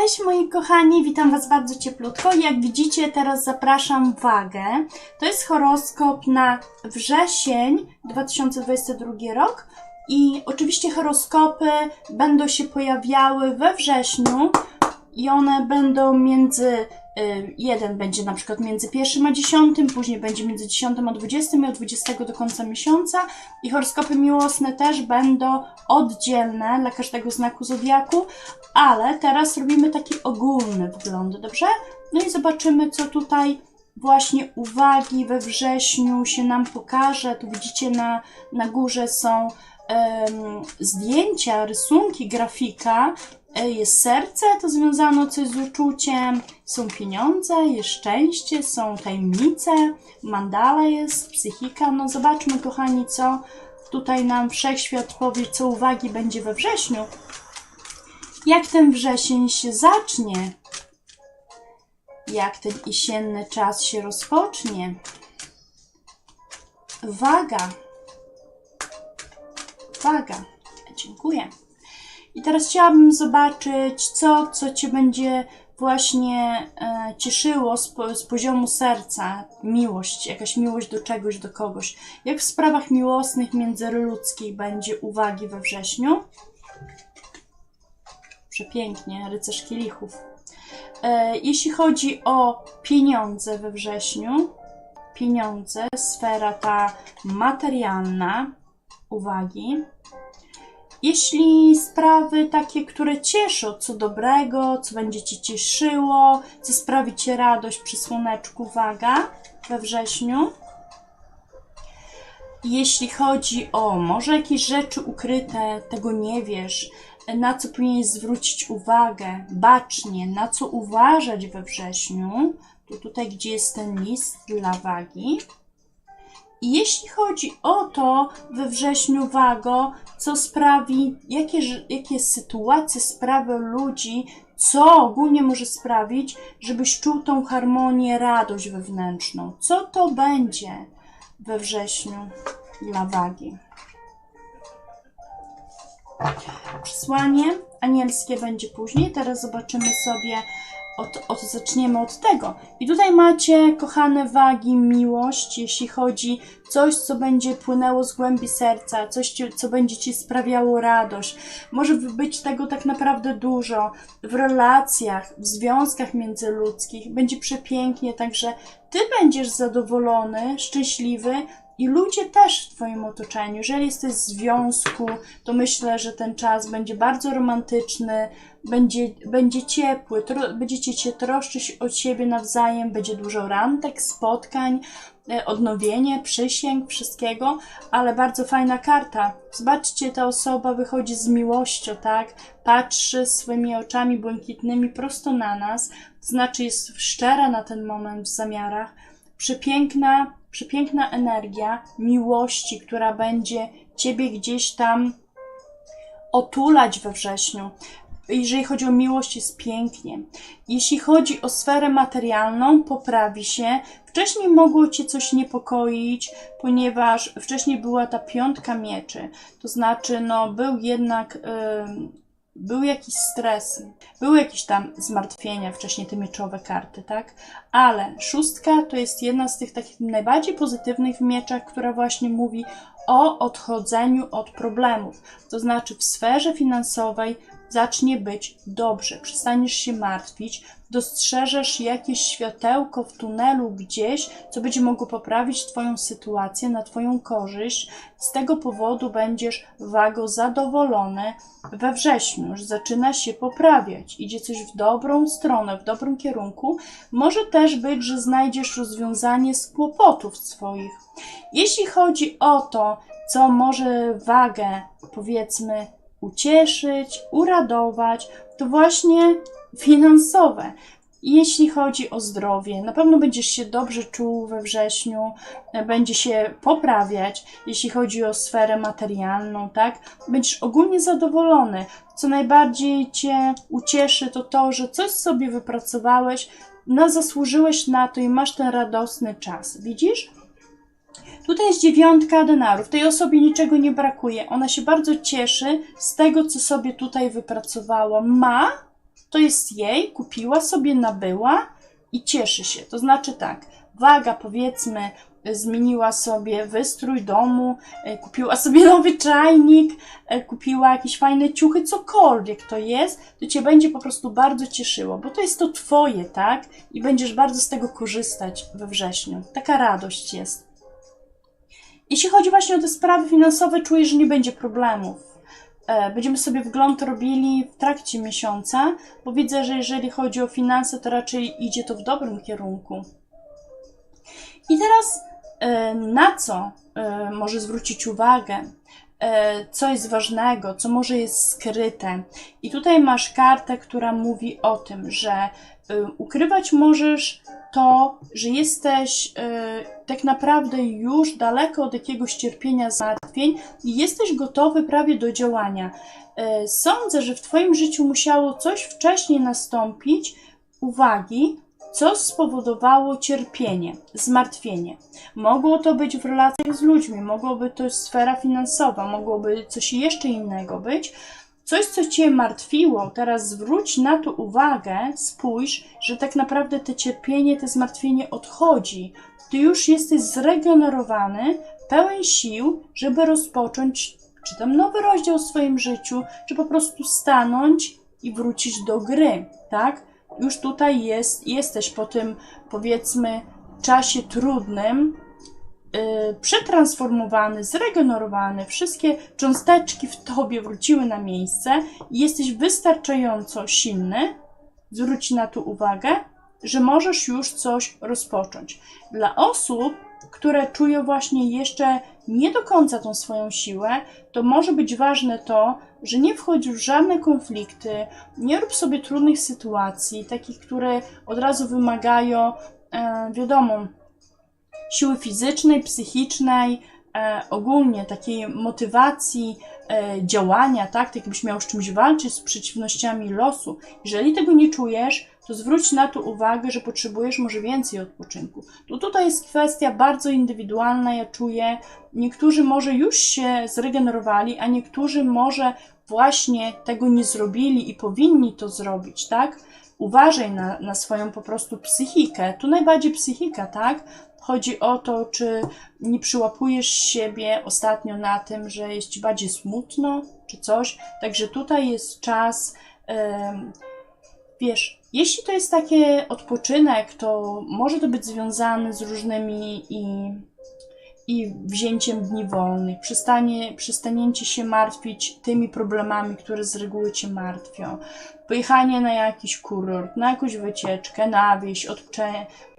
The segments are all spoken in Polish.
Cześć moi kochani, witam Was bardzo cieplutko. Jak widzicie, teraz zapraszam wagę. To jest horoskop na wrzesień 2022 rok. I oczywiście horoskopy będą się pojawiały we wrześniu i one będą między, jeden będzie na przykład między pierwszym a dziesiątym, później będzie między dziesiątym a dwudziestym i od 20 do końca miesiąca i horoskopy miłosne też będą oddzielne dla każdego znaku zodiaku, ale teraz robimy taki ogólny wgląd, dobrze? No i zobaczymy, co tutaj właśnie uwagi we wrześniu się nam pokaże. Tu widzicie na, na górze są zdjęcia, rysunki, grafika. Jest serce, to związano coś z uczuciem, są pieniądze, jest szczęście, są tajemnice, mandala jest, psychika. No zobaczmy, kochani, co tutaj nam wszechświat powie, co uwagi będzie we wrześniu. Jak ten wrzesień się zacznie? Jak ten jesienny czas się rozpocznie? Waga. Waga. Dziękuję. I teraz chciałabym zobaczyć, co, co Cię będzie właśnie e, cieszyło z, z poziomu serca. Miłość, jakaś miłość do czegoś, do kogoś. Jak w sprawach miłosnych międzyludzkich będzie uwagi we wrześniu? Przepięknie, rycerz kielichów. E, jeśli chodzi o pieniądze we wrześniu, pieniądze, sfera ta materialna, uwagi. Jeśli sprawy takie, które cieszą, co dobrego, co będzie Cię cieszyło, co sprawi Ci radość przy słoneczku, waga we wrześniu. Jeśli chodzi o może jakieś rzeczy ukryte, tego nie wiesz, na co powinieneś zwrócić uwagę bacznie, na co uważać we wrześniu, to tutaj, gdzie jest ten list dla wagi. Jeśli chodzi o to we wrześniu, Wago, co sprawi, jakie, jakie sytuacje, sprawy ludzi, co ogólnie może sprawić, żebyś czuł tą harmonię, radość wewnętrzną. Co to będzie we wrześniu dla wagi? Przesłanie anielskie będzie później. Teraz zobaczymy sobie, od, od, zaczniemy od tego. I tutaj macie, kochane wagi, miłość, jeśli chodzi coś, co będzie płynęło z głębi serca, coś, co będzie ci sprawiało radość. Może być tego tak naprawdę dużo w relacjach, w związkach międzyludzkich. Będzie przepięknie, także ty będziesz zadowolony, szczęśliwy, i ludzie też w Twoim otoczeniu. Jeżeli jesteś w związku, to myślę, że ten czas będzie bardzo romantyczny, będzie, będzie ciepły, tro, będziecie się troszczyć o siebie nawzajem, będzie dużo randek, spotkań, e, odnowienie, przysięg, wszystkiego, ale bardzo fajna karta. Zobaczcie, ta osoba wychodzi z miłością, tak? Patrzy swymi oczami błękitnymi prosto na nas, znaczy jest szczera na ten moment w zamiarach. Przepiękna, przepiękna energia miłości, która będzie ciebie gdzieś tam otulać we wrześniu. Jeżeli chodzi o miłość, jest pięknie. Jeśli chodzi o sferę materialną, poprawi się. Wcześniej mogło cię coś niepokoić, ponieważ wcześniej była ta piątka mieczy. To znaczy, no, był jednak. ym, był jakiś stres, były jakieś tam zmartwienia, wcześniej te mieczowe karty, tak? Ale szóstka to jest jedna z tych takich najbardziej pozytywnych w mieczach, która właśnie mówi o odchodzeniu od problemów. To znaczy w sferze finansowej zacznie być dobrze, przestaniesz się martwić, dostrzeżesz jakieś światełko w tunelu gdzieś, co będzie mogło poprawić Twoją sytuację na Twoją korzyść. Z tego powodu będziesz wago zadowolony we wrześniu, że zaczyna się poprawiać, idzie coś w dobrą stronę, w dobrym kierunku. Może też być, że znajdziesz rozwiązanie z kłopotów swoich. Jeśli chodzi o to, co może wagę, powiedzmy, ucieszyć, uradować, to właśnie finansowe. Jeśli chodzi o zdrowie, na pewno będziesz się dobrze czuł we wrześniu, e, będzie się poprawiać, jeśli chodzi o sferę materialną, tak? Będziesz ogólnie zadowolony. Co najbardziej Cię ucieszy, to to, że coś sobie wypracowałeś, no zasłużyłeś na to i masz ten radosny czas. Widzisz? Tutaj jest dziewiątka denarów. Tej osobie niczego nie brakuje. Ona się bardzo cieszy z tego, co sobie tutaj wypracowała. Ma, to jest jej, kupiła sobie, nabyła i cieszy się. To znaczy tak, waga powiedzmy zmieniła sobie wystrój domu, e, kupiła sobie nowy czajnik, e, kupiła jakieś fajne ciuchy, cokolwiek to jest, to cię będzie po prostu bardzo cieszyło, bo to jest to twoje, tak? I będziesz bardzo z tego korzystać we wrześniu. Taka radość jest. Jeśli chodzi właśnie o te sprawy finansowe, czuję, że nie będzie problemów. E, Będziemy sobie wgląd robili w trakcie miesiąca, bo widzę, że jeżeli chodzi o finanse, to raczej idzie to w dobrym kierunku. I teraz e, na co e, może zwrócić uwagę? Co jest ważnego, co może jest skryte. I tutaj masz kartę, która mówi o tym, że ukrywać możesz to, że jesteś e, tak naprawdę już daleko od jakiegoś cierpienia, zmartwień i jesteś gotowy prawie do działania. E, Sądzę, że w Twoim życiu musiało coś wcześniej nastąpić, uwagi, co spowodowało cierpienie, zmartwienie. Mogło to być w relacjach z ludźmi, mogłoby to sfera finansowa, mogłoby coś jeszcze innego być. Coś, co Cię martwiło, teraz zwróć na to uwagę, spójrz, że tak naprawdę to cierpienie, to zmartwienie odchodzi. Ty już jesteś zregenerowany, pełen sił, żeby rozpocząć czy tam nowy rozdział w swoim życiu, czy po prostu stanąć i wrócić do gry, tak? Już tutaj jest, jesteś po tym, powiedzmy, czasie trudnym, przetransformowany, zregenerowany, wszystkie cząsteczki w tobie wróciły na miejsce i jesteś wystarczająco silny, zwróć na to uwagę, że możesz już coś rozpocząć. Dla osób, które czują właśnie jeszcze nie do końca tą swoją siłę, to może być ważne to, że nie wchodzisz w żadne konflikty, nie rób sobie trudnych sytuacji, takich, które od razu wymagają, e, wiadomo, siły fizycznej, psychicznej, e, ogólnie takiej motywacji, e, działania, tak? Tak jakbyś miał z czymś walczyć, z przeciwnościami losu. Jeżeli tego nie czujesz, to zwróć na to uwagę, że potrzebujesz może więcej odpoczynku. To tutaj jest kwestia bardzo indywidualna, ja czuję. Niektórzy może już się zregenerowali, a niektórzy może właśnie tego nie zrobili i powinni to zrobić, tak? Uważaj na, na swoją po prostu psychikę. Tu najbardziej psychika, tak? Chodzi o to, czy nie przyłapujesz siebie ostatnio na tym, że jest ci bardziej smutno, czy coś. Także tutaj jest czas, wiesz, jeśli to jest taki odpoczynek, to może to być związane z różnymi i, i wzięciem dni wolnych, przestanie, przestanięcie się martwić tymi problemami, które z reguły cię martwią, pojechanie na jakiś kurort, na jakąś wycieczkę, na wieś,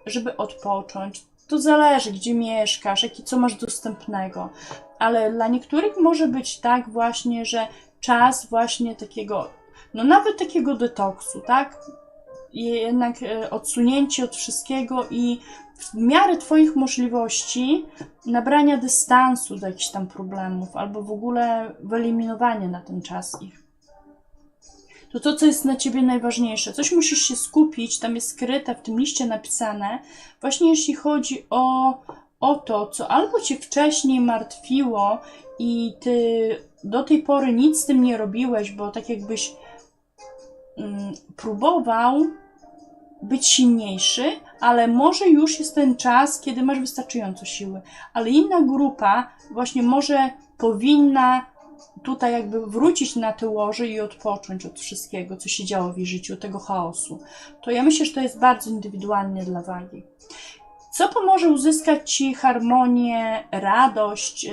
żeby odpocząć. To zależy, gdzie mieszkasz, jaki co masz dostępnego, ale dla niektórych może być tak właśnie, że czas właśnie takiego, no nawet takiego detoksu, tak? I jednak e, odsunięcie od wszystkiego i w miarę Twoich możliwości nabrania dystansu do jakichś tam problemów, albo w ogóle wyeliminowanie na ten czas ich. To to, co jest dla Ciebie najważniejsze. Coś musisz się skupić, tam jest skryte, w tym liście napisane, właśnie jeśli chodzi o, o to, co albo Cię wcześniej martwiło i Ty do tej pory nic z tym nie robiłeś, bo tak jakbyś mm, próbował być silniejszy, ale może już jest ten czas, kiedy masz wystarczająco siły. Ale inna grupa właśnie może powinna tutaj jakby wrócić na te łoże i odpocząć od wszystkiego, co się działo w jej życiu, tego chaosu. To ja myślę, że to jest bardzo indywidualnie dla wagi. Co pomoże uzyskać Ci harmonię, radość, yy,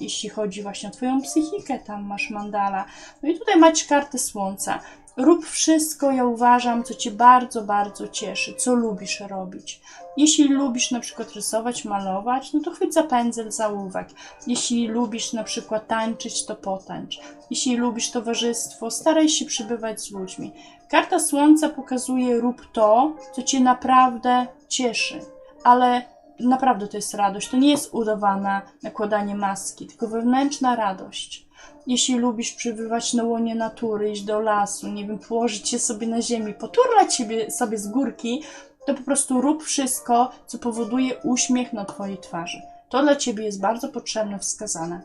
jeśli chodzi właśnie o Twoją psychikę? Tam masz mandala. No i tutaj macie kartę Słońca. Rób wszystko, ja uważam, co Cię bardzo, bardzo cieszy, co lubisz robić. Jeśli lubisz na przykład rysować, malować, no to chwyć za pędzel, za ołówek. Jeśli lubisz na przykład tańczyć, to potańcz. Jeśli lubisz towarzystwo, staraj się przybywać z ludźmi. Karta Słońca pokazuje rób to, co Cię naprawdę cieszy, ale naprawdę to jest radość. To nie jest udawana nakładanie maski, tylko wewnętrzna radość. Jeśli lubisz przybywać na łonie natury, iść do lasu, nie wiem, położyć się sobie na ziemi, poturlać siebie, sobie z górki, to po prostu rób wszystko, co powoduje uśmiech na Twojej twarzy. To dla Ciebie jest bardzo potrzebne, wskazane.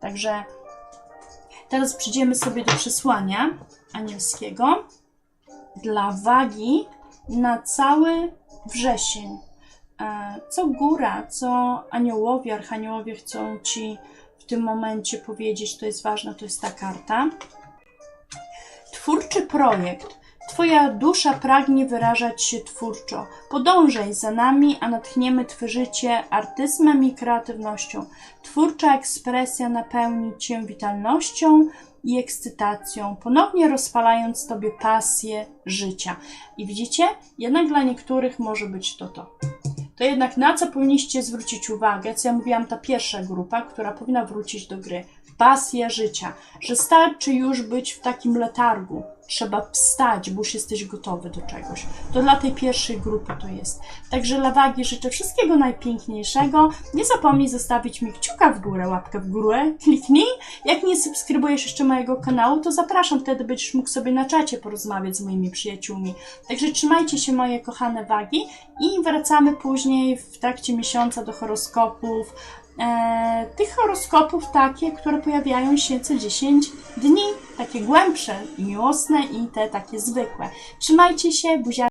Także teraz przejdziemy sobie do przesłania anielskiego. dla wagi na cały wrzesień. E, Co góra, co aniołowie, archaniołowie chcą ci tym momencie powiedzieć, to jest ważne, to jest ta karta. Twórczy projekt. Twoja dusza pragnie wyrażać się twórczo. Podążaj za nami, a natchniemy Twe życie artyzmem i kreatywnością. Twórcza ekspresja napełni Cię witalnością i ekscytacją, ponownie rozpalając Tobie pasję życia. I widzicie, jednak dla niektórych może być to to. To jednak na co powinniście zwrócić uwagę, co ja mówiłam, ta pierwsza grupa, która powinna wrócić do gry. Pasja życia, że starczy już być w takim letargu. Trzeba wstać, bo już jesteś gotowy do czegoś. To dla tej pierwszej grupy to jest. Także dla wagi życzę wszystkiego najpiękniejszego. Nie zapomnij zostawić mi kciuka w górę, łapkę w górę, kliknij. Jak nie subskrybujesz jeszcze mojego kanału, to zapraszam, wtedy będziesz mógł sobie na czacie porozmawiać z moimi przyjaciółmi. Także trzymajcie się, moje kochane wagi, i wracamy później w trakcie miesiąca do horoskopów. E, tych horoskopów takie, które pojawiają się co 10 dni, takie głębsze miłosne i te takie zwykłe. Trzymajcie się, buzia